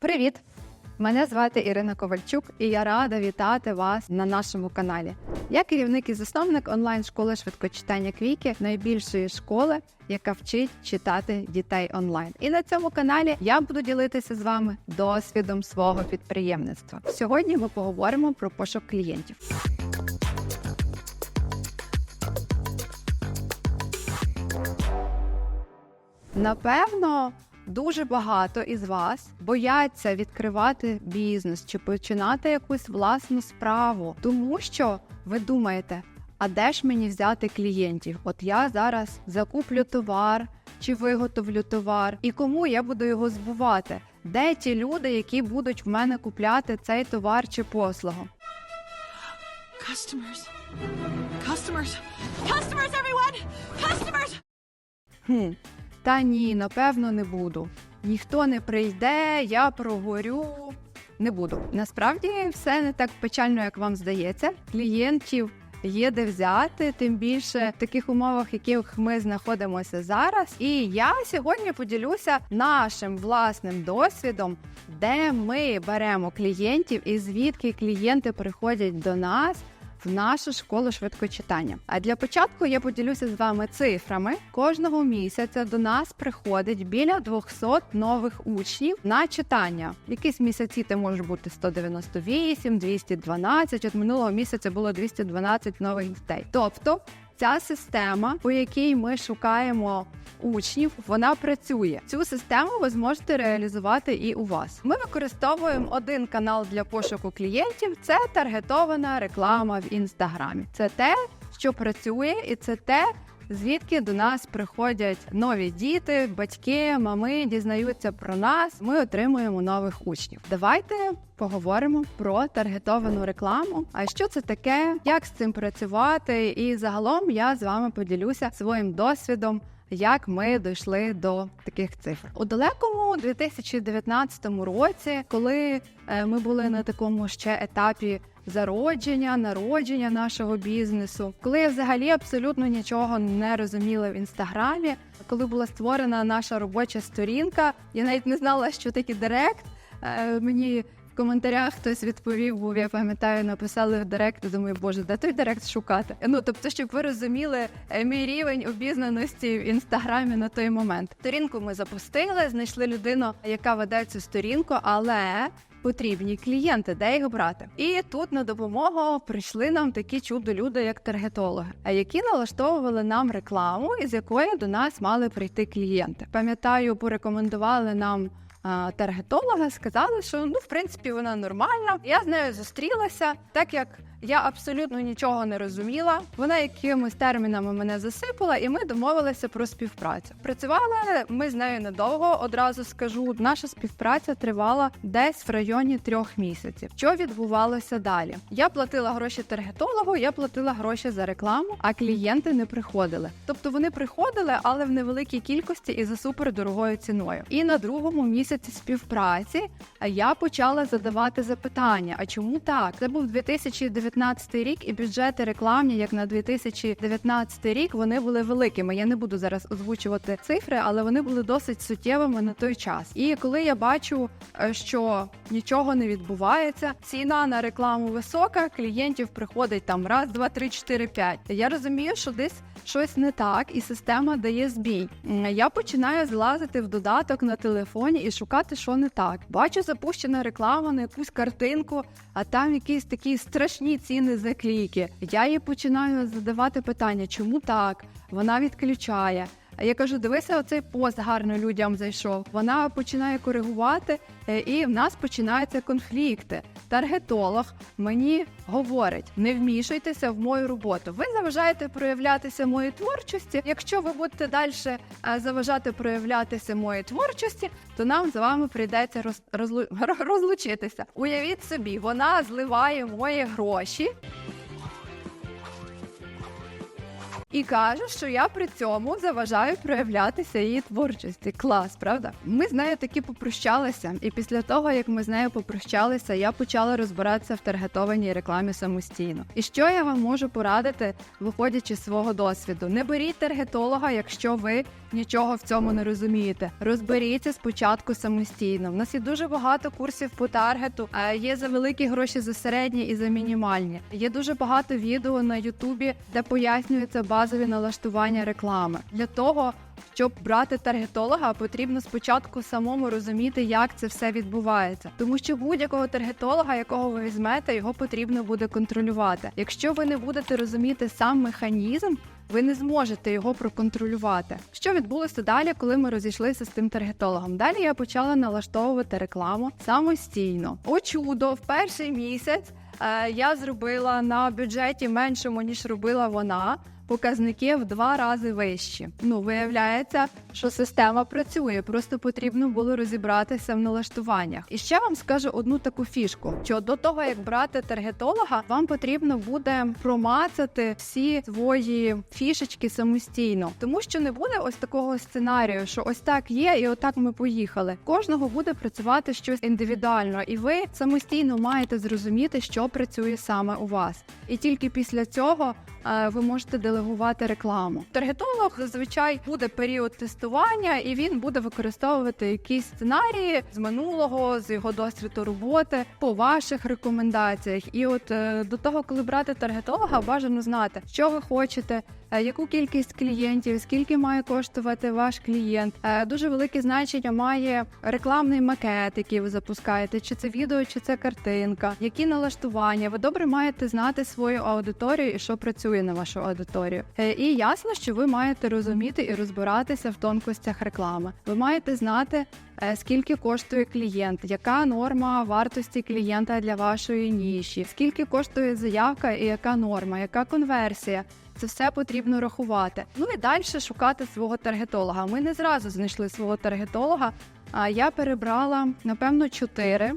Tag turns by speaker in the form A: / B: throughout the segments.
A: Привіт! Мене звати Ірина Ковальчук, і я рада вітати вас на нашому каналі. Я керівник і засновник онлайн-школи швидкочитання Квіки, найбільшої школи, яка вчить читати дітей онлайн. І на цьому каналі я буду ділитися з вами досвідом свого підприємництва. Сьогодні ми поговоримо про пошук клієнтів. Напевно, дуже багато із вас бояться відкривати бізнес чи починати якусь власну справу, тому що ви думаєте, а де ж мені взяти клієнтів? От я зараз закуплю товар чи виготовлю товар, і кому я буду його збувати? Де ті люди, які будуть в мене купляти цей товар чи послугу?
B: Customers. Customers. Customers, everyone! Customers!
A: Хм, та ні, напевно, не буду. Ніхто не прийде, я прогорю. Не буду. Насправді все не так печально, як вам здається. Клієнтів є де взяти, тим більше в таких умовах, в яких ми знаходимося зараз. І я сьогодні поділюся нашим власним досвідом, де ми беремо клієнтів і звідки клієнти приходять до нас в нашу школу швидкочитання. А для початку я поділюся з вами цифрами. Кожного місяця до нас приходить біля 200 нових учнів на читання. Якісь місяці це може бути 198, 212. От минулого місяця було 212 нових дітей. Тобто. Ця система, по якій ми шукаємо учнів, вона працює. Цю систему ви зможете реалізувати і у вас. Ми використовуємо один канал для пошуку клієнтів. Це таргетована реклама в інстаграмі. Це те, що працює, і це те. Звідки до нас приходять нові діти, батьки, мами дізнаються про нас. Ми отримуємо нових учнів. Давайте поговоримо про таргетовану рекламу. А що це таке? Як з цим працювати? І загалом я з вами поділюся своїм досвідом. Як ми дійшли до таких цифр у далекому 2019 році, коли е, ми були на такому ще етапі зародження, народження нашого бізнесу, коли я взагалі абсолютно нічого не розуміла в інстаграмі, коли була створена наша робоча сторінка, я навіть не знала, що таке директ. Е, Мені в коментарях хтось відповів, був, я пам'ятаю, написали в директ. Думаю, боже, де той директ шукати? Ну тобто, щоб ви розуміли е, мій рівень обізнаності в інстаграмі на той момент. Сторінку ми запустили, знайшли людину, яка веде цю сторінку, але потрібні клієнти, де їх брати. І тут на допомогу прийшли нам такі чудо-люди, як таргетологи, які налаштовували нам рекламу, із якої до нас мали прийти клієнти. Пам'ятаю, порекомендували нам. Таргетолога сказали, що ну в принципі вона нормальна. Я з нею зустрілася, так як я абсолютно нічого не розуміла. Вона якимись термінами мене засипала, і ми домовилися про співпрацю. Працювали ми з нею недовго. Одразу скажу, наша співпраця тривала десь в районі трьох місяців. Що відбувалося далі? Я платила гроші таргетологу, я платила гроші за рекламу, а клієнти не приходили. Тобто вони приходили, але в невеликій кількості і за супер дорогою ціною. І на другому місяці співпраці я почала задавати запитання: а чому так? Це був 2019 рік, і бюджети рекламні, як на 2019 рік, вони були великими. Я не буду зараз озвучувати цифри, але вони були досить суттєвими на той час. І коли я бачу, е, що нічого не відбувається, ціна на рекламу висока, клієнтів приходить там раз, два, три, чотири, п'ять. Я розумію, що десь щось не так, і система дає збій. Я починаю злазити в додаток на телефоні і шукати, що не так. Бачу запущена реклама на якусь картинку, а там якісь такі страшні ціни за кліки. Я їй починаю задавати питання, чому так? Вона відключає. Я кажу, дивися, оцей пост гарно людям зайшов. Вона починає коригувати, е, і в нас починаються конфлікти. Таргетолог мені говорить: не вмішуйтеся в мою роботу. Ви заважаєте проявлятися моїй творчості. Якщо ви будете далі заважати проявлятися моїй творчості, то нам з вами прийдеться роз, розлу- розлучитися. Уявіть собі, вона зливає мої гроші. І каже, що я при цьому заважаю проявлятися її творчості. Клас, правда? Ми з нею таки попрощалися, і після того, як ми з нею попрощалися, я почала розбиратися в таргетованій рекламі самостійно. І що я вам можу порадити, виходячи з свого досвіду? Не беріть таргетолога, якщо ви нічого в цьому не розумієте. Розберіться спочатку самостійно. В нас є дуже багато курсів по таргету. а Є за великі гроші за середні і за мінімальні. Є дуже багато відео на Ютубі, де пояснюються базові налаштування реклами. Для того, щоб брати таргетолога, потрібно спочатку самому розуміти, як це все відбувається. Тому що будь-якого таргетолога, якого ви візьмете, його потрібно буде контролювати. Якщо ви не будете розуміти сам механізм, ви не зможете його проконтролювати. Що відбулося далі, коли ми розійшлися з тим таргетологом? Далі я почала налаштовувати рекламу самостійно. О чудо, в перший місяць е, я зробила на бюджеті меншому ніж робила вона. Показники в два рази вищі. Ну виявляється, що система працює, просто потрібно було розібратися в налаштуваннях. І ще вам скажу одну таку фішку: що до того як брати таргетолога, вам потрібно буде промацати всі свої фішечки самостійно, тому що не буде ось такого сценарію, що ось так є, і отак ми поїхали. Кожного буде працювати щось індивідуально, і ви самостійно маєте зрозуміти, що працює саме у вас. І тільки після цього ви можете делегувати рекламу. Таргетолог зазвичай буде період тестування, і він буде використовувати якісь сценарії з минулого, з його досвіду роботи по ваших рекомендаціях. І от е, до того, коли брати таргетолога, бажано знати, що ви хочете. Е, Яку кількість клієнтів, скільки має коштувати ваш клієнт? Е, Дуже велике значення має рекламний макет, який ви запускаєте, чи це відео, чи це картинка, які налаштування. Ви добре маєте знати свою аудиторію і що працює на вашу аудиторію. Е, І ясно, що ви маєте розуміти і розбиратися в тонкостях реклами. Ви маєте знати. Скільки коштує клієнт, яка норма вартості клієнта для вашої ніші, скільки коштує заявка і яка норма, яка конверсія? Це все потрібно рахувати. Ну і далі шукати свого таргетолога. Ми не зразу знайшли свого таргетолога. А я перебрала напевно чотири.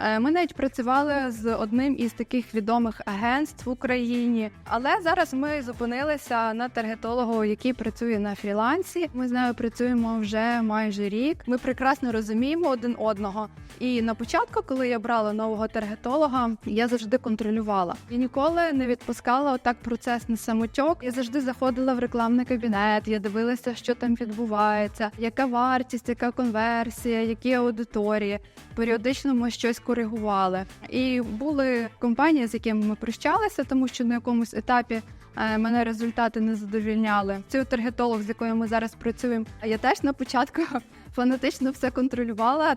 A: Е, Ми навіть працювали з одним із таких відомих агентств в Україні, але зараз ми зупинилися на таргетологу, який працює на фрілансі. Ми з нею працюємо вже майже рік. Ми прекрасно розуміємо один одного. І на початку, коли я брала нового таргетолога, я завжди контролювала. Я ніколи не відпускала отак процес на самотьок. Я завжди заходила в рекламний кабінет. Я дивилася, що там відбувається, яка вартість, яка конверсія, які аудиторії. Періодично ми щось коригували. І були компанії, з якими ми прощалися, тому що на якомусь етапі. е, Мене результати не задовільняли. Цей таргетолог, з якою ми зараз працюємо, я теж на початку фанатично все контролювала,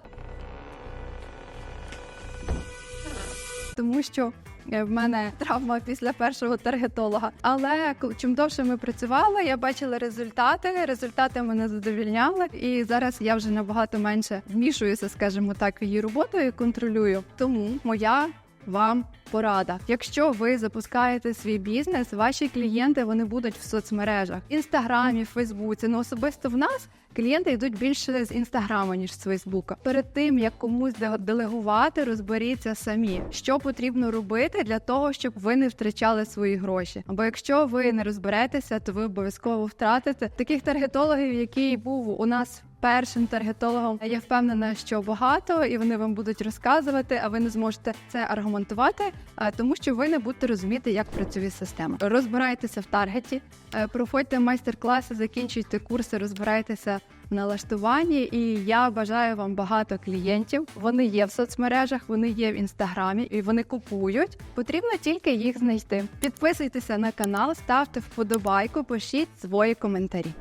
A: тому що в мене травма після першого таргетолога. Але чим довше ми працювали, я бачила результати. Результати мене задовільняли, і зараз я вже набагато менше вмішуюся, скажімо так, в її роботу і контролюю. Тому моя вам порада. Якщо ви запускаєте свій бізнес, ваші клієнти вони будуть в соцмережах, інстаграмі, Фейсбуці. Ну особисто в нас клієнти йдуть більше з інстаграму ніж з Фейсбука. Перед тим як комусь де- делегувати, розберіться самі, що потрібно робити для того, щоб ви не втрачали свої гроші. Або якщо ви не розберетеся, то ви обов'язково втратите таких таргетологів, який був у нас. Першим таргетологом я впевнена, що багато, і вони вам будуть розказувати, а ви не зможете це аргументувати, тому що ви не будете розуміти, як працює система. Розбирайтеся в таргеті, е, проходьте майстер-класи, закінчуйте курси, розбирайтеся налаштуванні. І я бажаю вам багато клієнтів. Вони є в соцмережах, вони є в інстаграмі і вони купують. Потрібно тільки їх знайти. Підписуйтеся на канал, ставте вподобайку, пишіть свої коментарі.